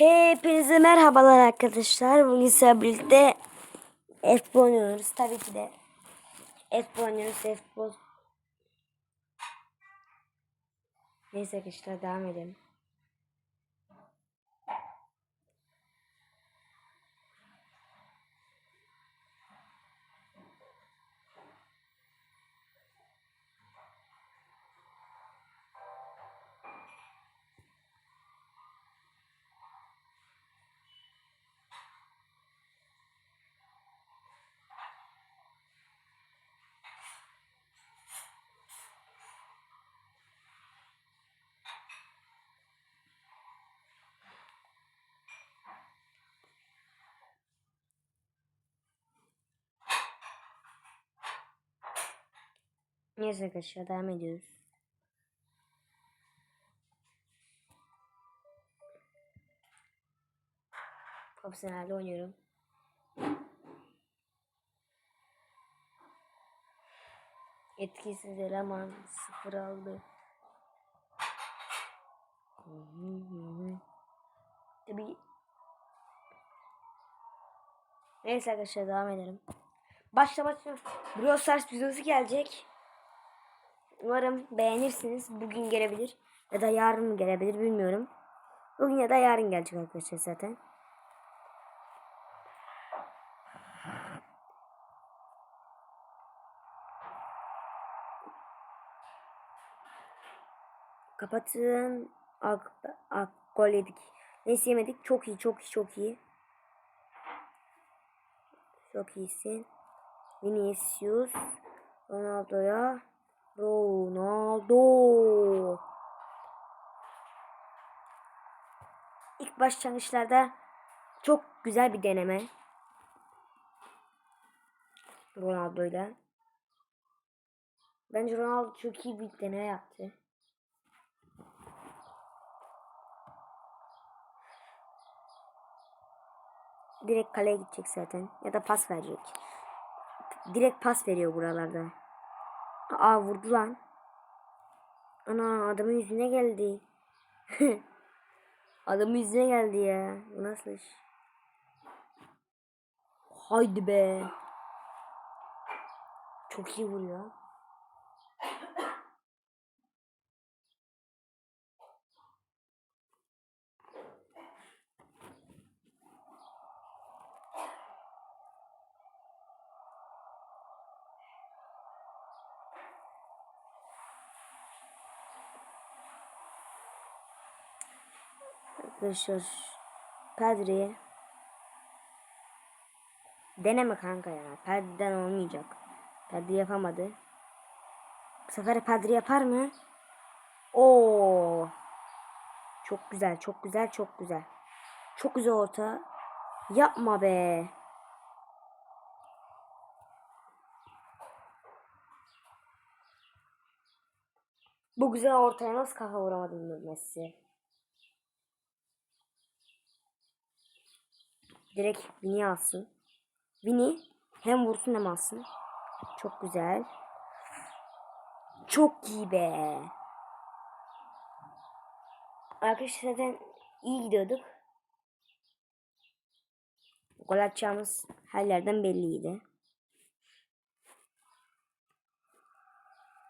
Hepinize merhabalar arkadaşlar. Bugün sizlerle birlikte futbol oynuyoruz. Tabii ki de futbol oynuyoruz. Futbol. Neyse arkadaşlar devam edelim. Neyse arkadaşlar devam ediyoruz. Profesyonelde oynuyorum. Etkisiz eleman sıfır aldı. Tabii. Neyse arkadaşlar devam edelim. Başla başla. Brawl Stars videosu gelecek. Umarım beğenirsiniz. Bugün gelebilir. Ya da yarın mı gelebilir bilmiyorum. Bugün ya da yarın gelecek arkadaşlar zaten. Kapatın. Ak, ak, gol yedik. Neyse yemedik. Çok iyi, çok iyi, çok iyi. Çok iyisin. Vinicius. Ronaldo'ya. Ronaldo. İlk başlangıçlarda çok güzel bir deneme. Ronaldo'yla. Bence Ronaldo çok iyi bir deneme yaptı. Direkt kaleye gidecek zaten. Ya da pas verecek. Direkt pas veriyor buralarda. Aa vurdu lan. Ana adamın yüzüne geldi. adamın yüzüne geldi ya. Nasıl iş? Haydi be. Çok iyi vuruyor. Arkadaşlar Pedri deneme kanka ya. Pedri'den olmayacak. Pedri yapamadı. Bu sefer Pedri yapar mı? Oo. Çok güzel, çok güzel, çok güzel. Çok güzel orta. Yapma be. Bu güzel ortaya nasıl kafa vuramadın Messi? Direkt Vini alsın. Vini hem vursun hem alsın. Çok güzel. Çok iyi be. Arkadaşlar zaten iyi gidiyorduk. Gol atacağımız her yerden belliydi.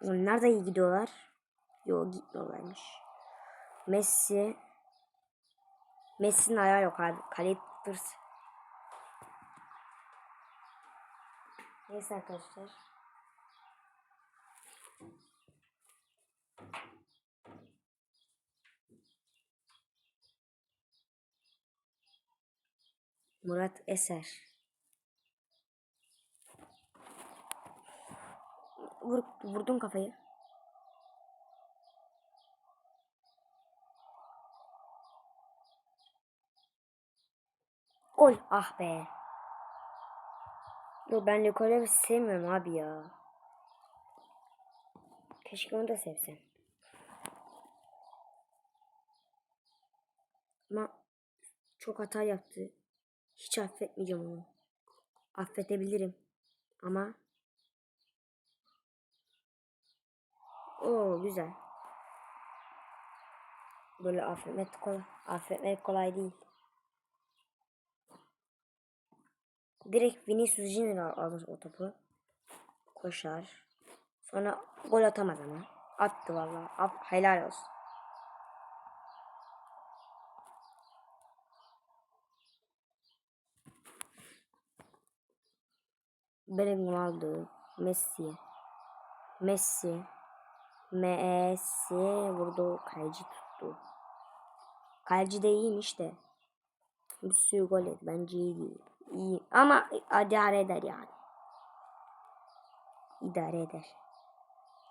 Onlar da iyi gidiyorlar. Yok gitmiyorlarmış. Messi Messi'nin ayağı yok abi. Kale tırs. Neyse arkadaşlar. Murat Eser. Vur, vurdun kafayı. Gol. Ah be. Yo ben Lukolev'i sevmiyorum abi ya. Keşke onu da sevsem. Ama çok hata yaptı. Hiç affetmeyeceğim onu. Affedebilirim. Ama o güzel. Böyle affetmek kolay. Affetmek kolay değil. Direkt Vinicius Junior al- alır o topu. Koşar. Sonra gol atamaz ama. Attı vallahi. Af, helal olsun. Bellingham aldı. Messi. Messi. Messi vurdu. Kaleci tuttu. Kaleci de iyiymiş de. Bir sürü gol yedi. Bence iyi değil. İyi. Ama idare eder yani. İdare eder.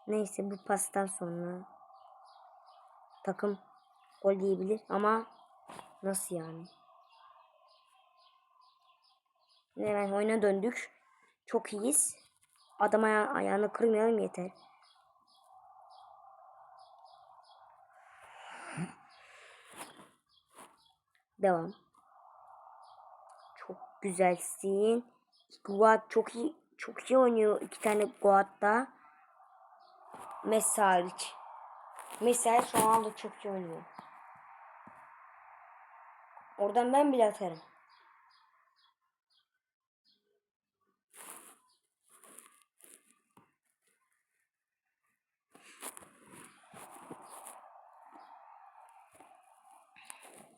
Neyse bu pastan sonra takım gol diyebilir ama nasıl yani? Hemen oyuna döndük. Çok iyiyiz. Adam aya- ayağını kırmayalım yeter. Devam. Güzelsin. Guat çok iyi çok iyi oynuyor. İki tane Guat da. Messi hariç. Messi şu anda çok iyi oynuyor. Oradan ben bile atarım.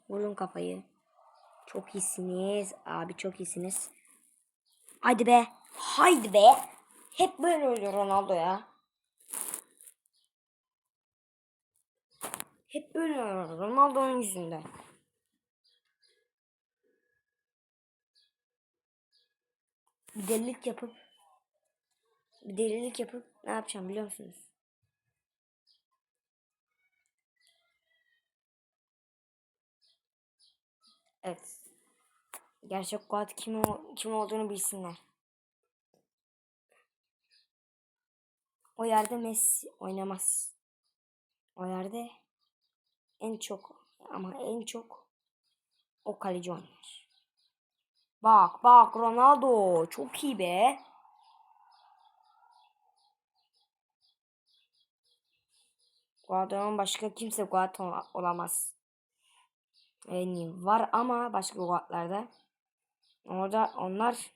Vurun kafayı. Çok iyisiniz. Abi çok iyisiniz. Haydi be. Haydi be. Hep böyle oluyor Ronaldo ya. Hep böyle oluyor Ronaldo'nun yüzünden. Bir delilik yapıp bir delilik yapıp ne yapacağım biliyor musunuz? Evet. Gerçek Guat kim, kim olduğunu bilsinler. O yerde Messi oynamaz. O yerde en çok ama en çok o kaleci oynar. Bak bak Ronaldo çok iyi be. Guardiola'nın başka kimse Guard ola- olamaz. Yani var ama başka Guard'larda. Orada onlar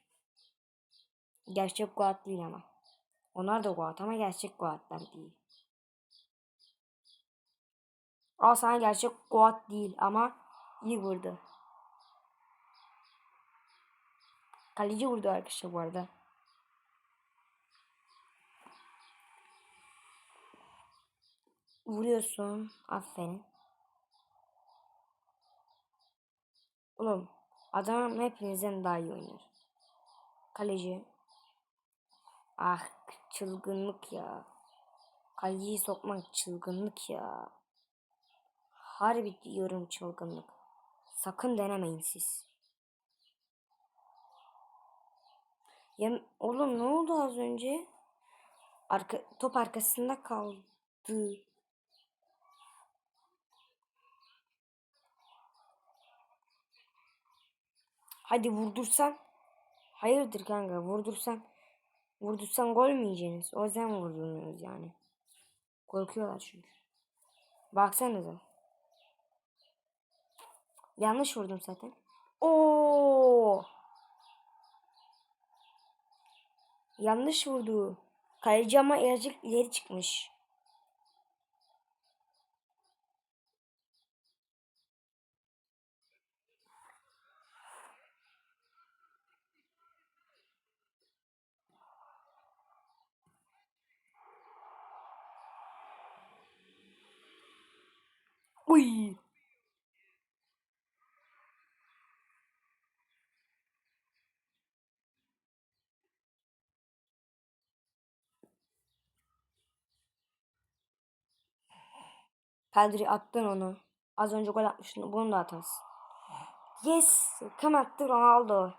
gerçek Guard değil ama. Onlar da Guard ama gerçek Guard'lar değil. Al sana gerçek Guard değil ama iyi vurdu. Kaleci vurdu arkadaşlar bu arada. Vuruyorsun. Aferin. Oğlum adam hepinizden daha iyi oynuyor. Kaleci. Ah çılgınlık ya. Kaleciyi sokmak çılgınlık ya. Harbi diyorum çılgınlık. Sakın denemeyin siz. Ya oğlum ne oldu az önce? Arka, top arkasında kaldı. Hadi vurdursan. Hayırdır kanka vurdursan. Vurdursan gol mü yiyeceksiniz? O yüzden vurdurmuyoruz yani. Korkuyorlar çünkü. Baksanıza. Yanlış vurdum zaten. Oo! Yanlış vurdu. Kaleci ama ileri çıkmış. Uy! Pedri attın onu. Az önce gol atmıştın. Bunu da atarsın. Yes! Kim attı Ronaldo?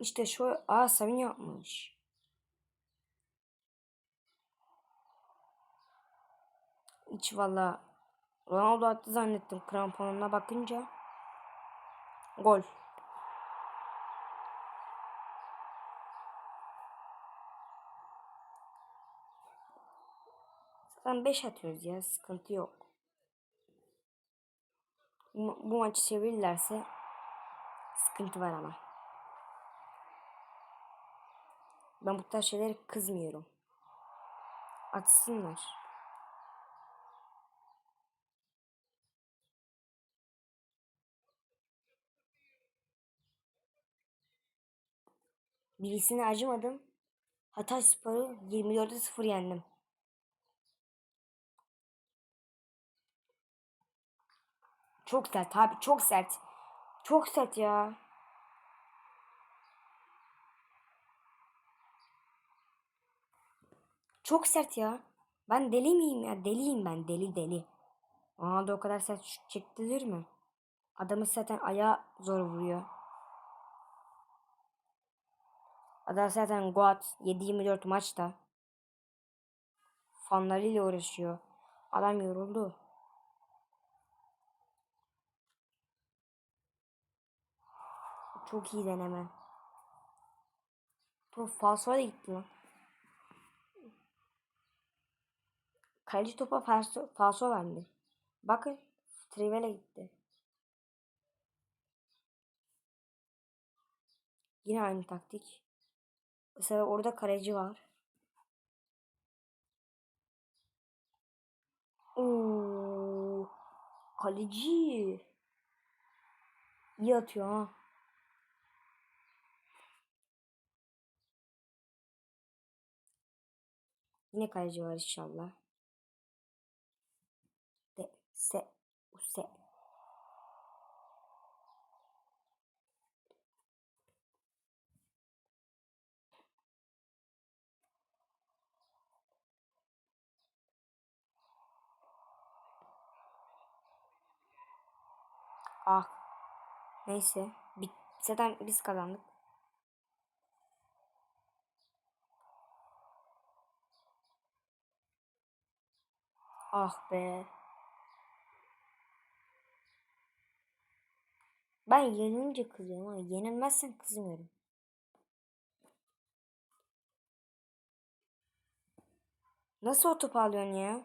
İşte şu aa Savinho yapmış. Hiç valla Ronaldo attı zannettim kramponuna bakınca. Gol. Zaten 5 atıyoruz ya sıkıntı yok. Bu, maçı çevirirlerse sıkıntı var ama. Ben bu tarz şeylere kızmıyorum. Atsınlar. Birisine acımadım. Hatay Spor'u 24'e 0 yendim. Çok sert abi çok sert. Çok sert ya. Çok sert ya. Ben deli miyim ya? Deliyim ben. Deli deli. Da o kadar sert şut çektirir mi? Adamı zaten ayağı zor vuruyor. Adam zaten Goat 7-24 maçta. Fanlarıyla uğraşıyor. Adam yoruldu. Çok iyi deneme. Top falsoya da gitti lan. Kaleci topa falso, falso verdi. Bakın Trivela gitti. Yine aynı taktik. Mesela orada kaleci var. Oo, kaleci. İyi atıyor ha. Yine kaleci var inşallah. Ah. Neyse. Bit zaten biz kazandık. Ah be. Ben yenilince kızıyorum ama yenilmezsen kızmıyorum. Nasıl o topu alıyorsun ya?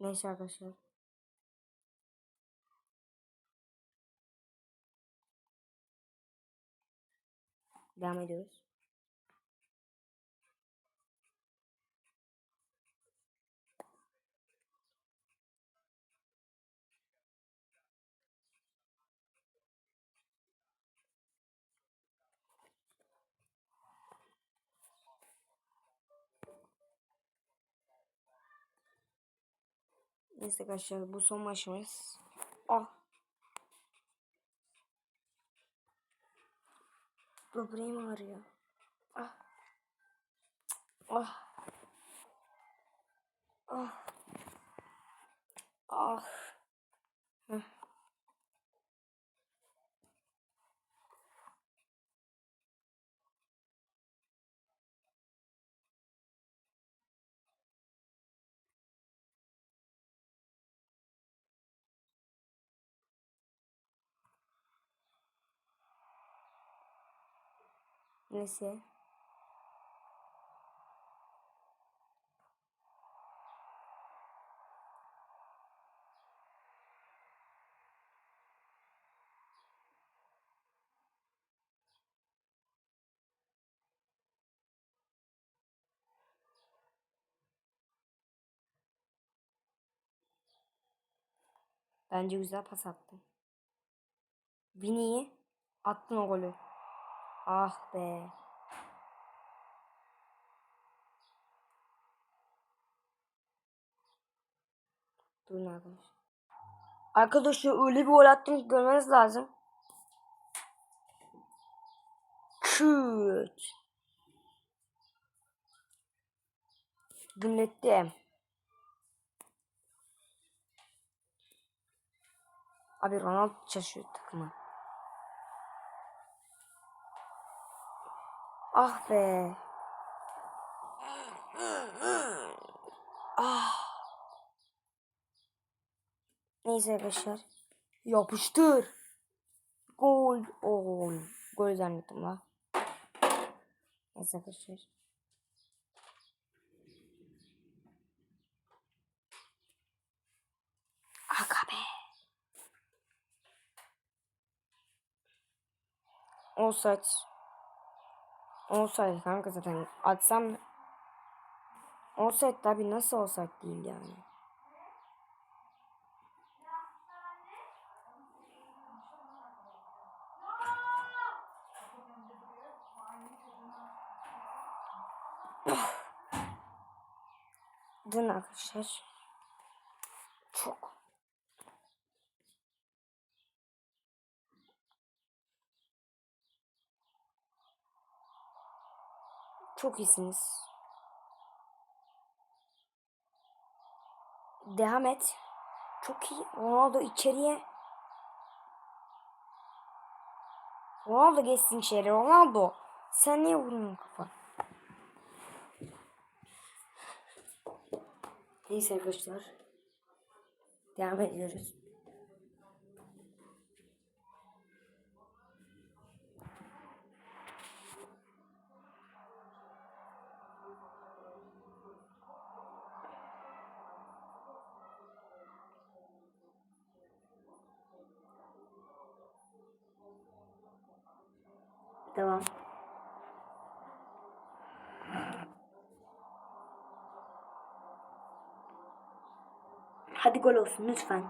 Neyse arkadaşlar. Devam ediyoruz. Neyse arkadaşlar bu son maçımız. Ah. Böbreğim ağrıyor. Ah. Ah. Ah. Ah. Heh. Neyse. Bence güzel pas attı. Vini'yi attın o golü. Ah be. Durun arkadaşlar. Arkadaşlar öyle bir gol attım görmeniz lazım. Küt. Gümlettim. Abi Ronaldo şaşıyor takımı. Ah be. Ah. Neyse arkadaşlar. Yapıştır. Gol. Oo. Gol zannettim la. Neyse arkadaşlar. Aga be. Offside. Offside kanka zaten. Atsam Offside tabi nasıl offside değil yani. Dün arkadaşlar çok çok iyisiniz. Devam et. Çok iyi. Ronaldo içeriye. Ronaldo geçsin içeri. Ronaldo. Sen niye vuruyorsun kafa? Neyse arkadaşlar. Devam ediyoruz. Devam. Hadi gol olsun lütfen.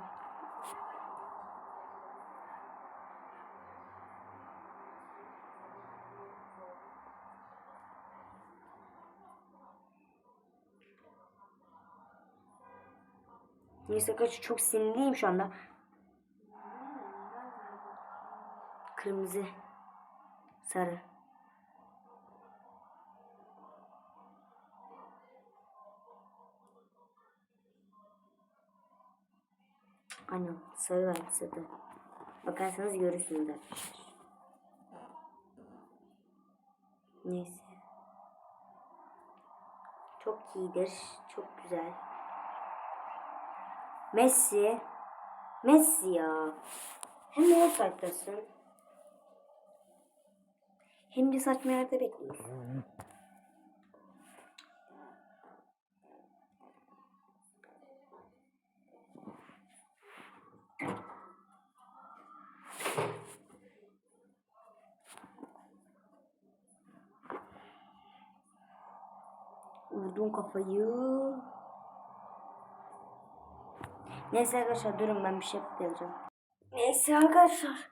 Neyse kaç çok sinirliyim şu anda. Kırmızı. Sarı. Aynen sarı var sarı. Bakarsanız görürsünüz arkadaşlar. Neyse. Çok iyidir. Çok güzel. Messi. Messi ya. Hem de offside'dasın. Hem de saçma yerde bekliyorsun. Vurdum kafayı. Neyse arkadaşlar durun ben bir şey yapacağım. Neyse arkadaşlar.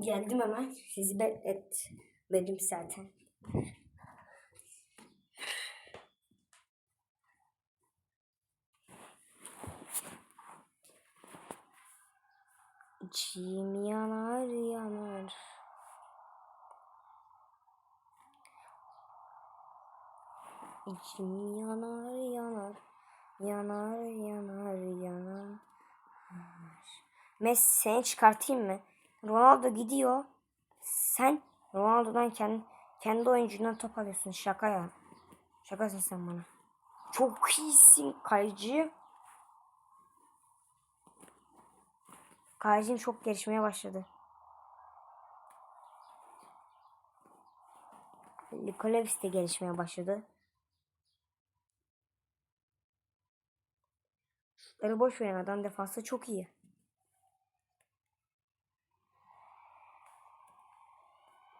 Geldim hemen. Sizi bekletmedim zaten. İçim yanar yanar. İçim yanar yanar. Yanar yanar yanar. Messi seni çıkartayım mı? Ronaldo gidiyor. Sen Ronaldo'dan kendi, kendi oyuncundan top alıyorsun. Şaka ya. Şakasın sen bana. Çok iyisin kayıcı. Kayıcın çok gelişmeye başladı. Likolevis de gelişmeye başladı. Şutları boş veren adam defansı çok iyi.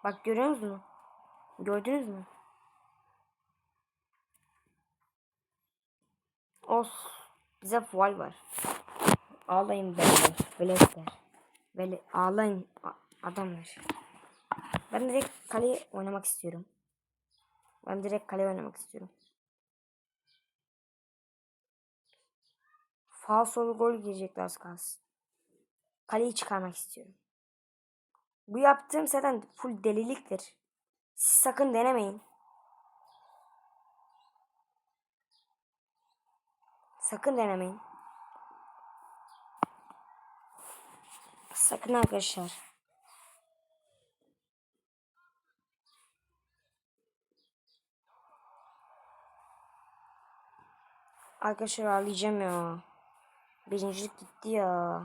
Bak görüyor musunuz? Gördünüz mü? Of. Bize fual var. Ağlayın beyler. Veletler. Vele ağlayın adamlar. Ben direkt kaleye oynamak istiyorum. Ben direkt kaleye oynamak istiyorum. Falsolu gol girecekti az kalsın. Kaleyi çıkarmak istiyorum. Bu yaptığım zaten full deliliktir. Siz sakın denemeyin. Sakın denemeyin. Sakın arkadaşlar. Arkadaşlar ağlayacağım ya. Birincilik gitti ya.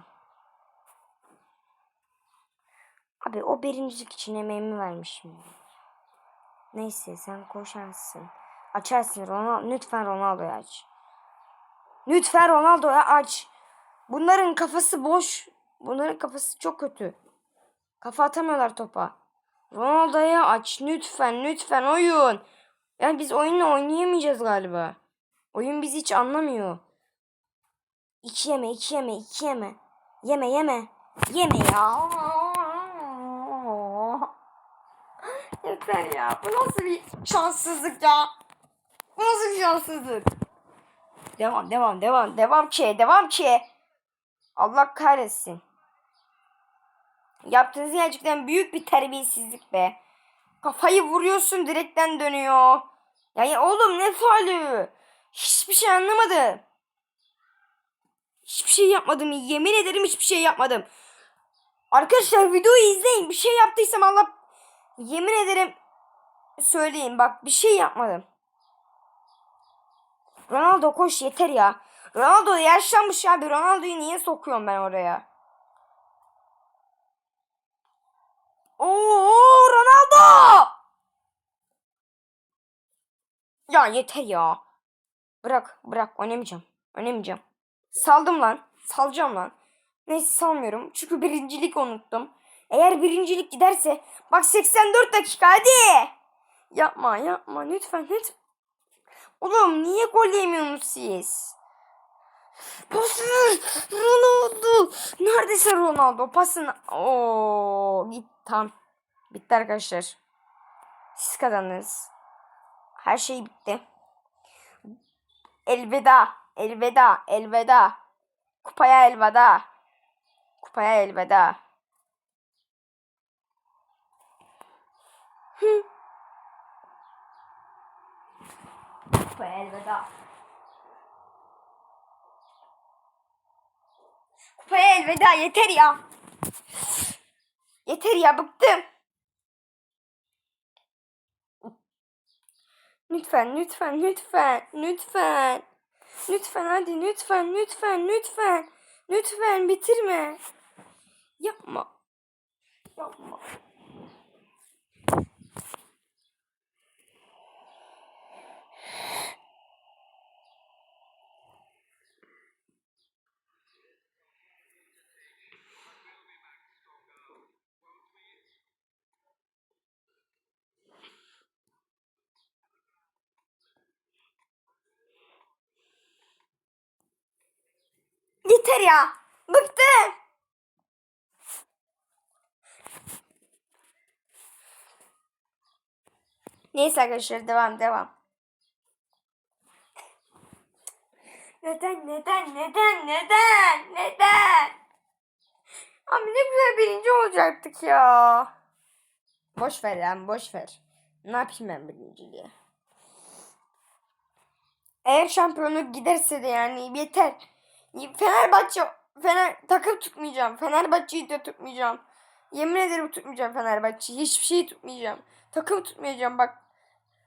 Abi o birincilik için emeğimi vermişim. Neyse sen koşarsın. Açarsın Ronaldo. Lütfen Ronaldo'yu aç. Lütfen Ronaldo'yu aç. Bunların kafası boş. Bunların kafası çok kötü. Kafa atamıyorlar topa. Ronaldo'yu aç. Lütfen lütfen oyun. Yani biz oyunla oynayamayacağız galiba. Oyun bizi hiç anlamıyor. İki yeme, iki yeme, iki yeme. Yeme, yeme. Yeme ya. Yeter ya. Bu nasıl bir şanssızlık ya? Bu nasıl bir şanssızlık? Devam, devam, devam. Devam ki, devam ki. Allah kahretsin. Yaptığınız gerçekten büyük bir terbiyesizlik be. Kafayı vuruyorsun direkten dönüyor. Yani oğlum ne faali? Hiçbir şey anlamadım. Hiçbir şey yapmadım. Yemin ederim hiçbir şey yapmadım. Arkadaşlar videoyu izleyin. Bir şey yaptıysam Allah yemin ederim söyleyin. Bak bir şey yapmadım. Ronaldo koş yeter ya. Ronaldo yaşlanmış abi. Ronaldo'yu niye sokuyorum ben oraya? Oo Ronaldo! Ya yeter ya. Bırak bırak oynamayacağım. Oynamayacağım. Saldım lan. Salacağım lan. Neyse salmıyorum. Çünkü birincilik unuttum. Eğer birincilik giderse bak 84 dakika hadi. Yapma yapma lütfen lütfen. Oğlum niye gol yemiyorsunuz siz? Pas ver. Ronaldo. Neredeyse Ronaldo. Pasın. Oo, git tam. Bitti arkadaşlar. Siz kazandınız. Her şey bitti. Elveda. Elveda. Elveda. Kupaya elveda. Kupaya elveda. Hı. Kupaya elveda. Kupaya elveda yeter ya. Yeter ya bıktım. Lütfen lütfen lütfen lütfen. Lütfen hadi lütfen lütfen lütfen. Lütfen bitirme. Yapma. Yapma. Yeter ya. Bıktım. Neyse arkadaşlar devam devam. Neden neden neden neden neden? Abi ne güzel birinci olacaktık ya. Boş ver lan boş ver. Ne yapayım ben birinciliğe? Eğer şampiyonluk giderse de yani yeter. Fenerbahçe Fener takım tutmayacağım. Fenerbahçe'yi de tutmayacağım. Yemin ederim tutmayacağım Fenerbahçe'yi. Hiçbir şeyi tutmayacağım. Takım tutmayacağım bak.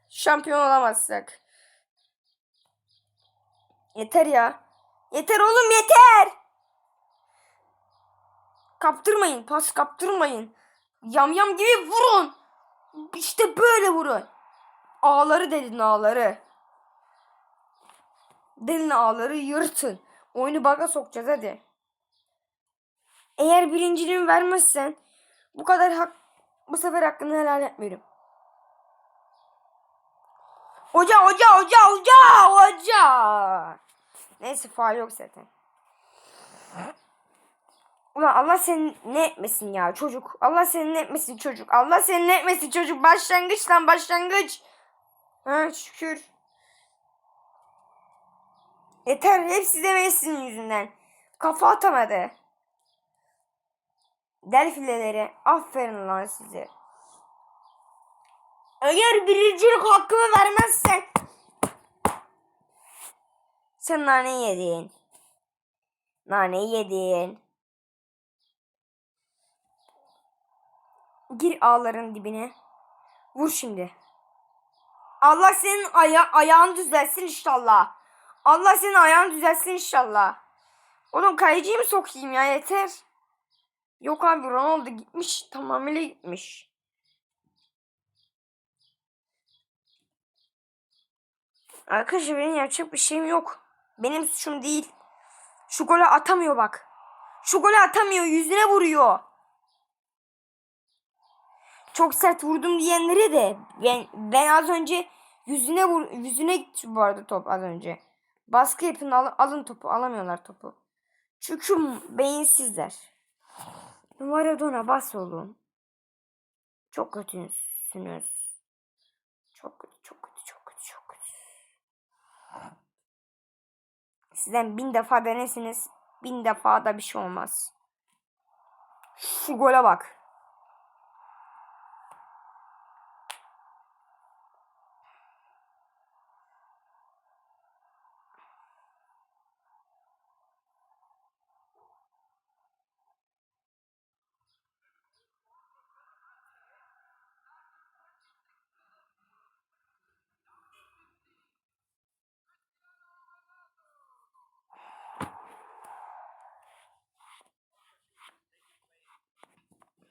Şampiyon olamazsak. Yeter ya. Yeter oğlum yeter. Kaptırmayın. Pas kaptırmayın. Yam yam gibi vurun. İşte böyle vurun. Ağları dedin ağları. Delin ağları yırtın. Oyunu baga sokacağız hadi. Eğer birinciliğimi vermezsen bu kadar hak bu sefer hakkını helal etmiyorum. Hoca hoca hoca hoca hoca. Neyse faal yok zaten. Ulan Allah seni ne etmesin ya çocuk. Allah seni ne etmesin çocuk. Allah seni ne etmesin çocuk. Başlangıç lan başlangıç. Ha şükür. Yeter hepsi de Messi'nin yüzünden. Kafa atamadı. Delfileleri aferin lan size. Eğer birincilik hakkımı vermezsen sen nane yedin. Nane yedin. Gir ağların dibine. Vur şimdi. Allah senin aya ayağını düzelsin inşallah. Allah senin ayağını düzelsin inşallah. Oğlum kayıcıyı mı sokayım ya yeter. Yok abi Ronaldo gitmiş. Tamamıyla gitmiş. Arkadaşlar benim yapacak bir şeyim yok. Benim suçum değil. Şu golü atamıyor bak. Şu golü atamıyor. Yüzüne vuruyor. Çok sert vurdum diyenlere de ben, ben az önce yüzüne vur yüzüne gitti bu arada top az önce. Baskı yapın al- alın topu alamıyorlar topu. Çünkü beyinsizler. Maradona bas oğlum. Çok kötüsünüz. Çok kötü, çok kötü, çok kötü, çok kötü. Sizden bin defa denesiniz. Bin defa da bir şey olmaz. Şu gole bak.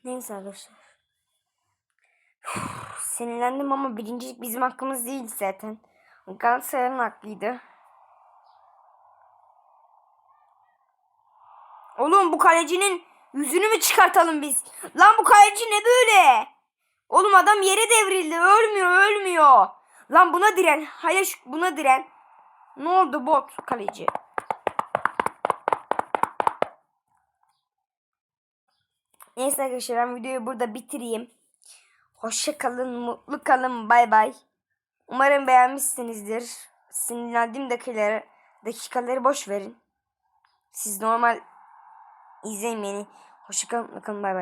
Neyse arkadaşlar. Sinirlendim ama birincilik bizim hakkımız değil zaten. Galatasaray'ın hakkıydı. Oğlum bu kalecinin yüzünü mü çıkartalım biz? Lan bu kaleci ne böyle? Oğlum adam yere devrildi. Ölmüyor ölmüyor. Lan buna diren. Hayır buna diren. Ne oldu bot kaleci? Neyse arkadaşlar ben videoyu burada bitireyim. Hoşça kalın, mutlu kalın, bay bay. Umarım beğenmişsinizdir. Sinirlendiğim dakikaları, dakikaları boş verin. Siz normal izleyin beni. Hoşça kalın, mutlu kalın, bay bay.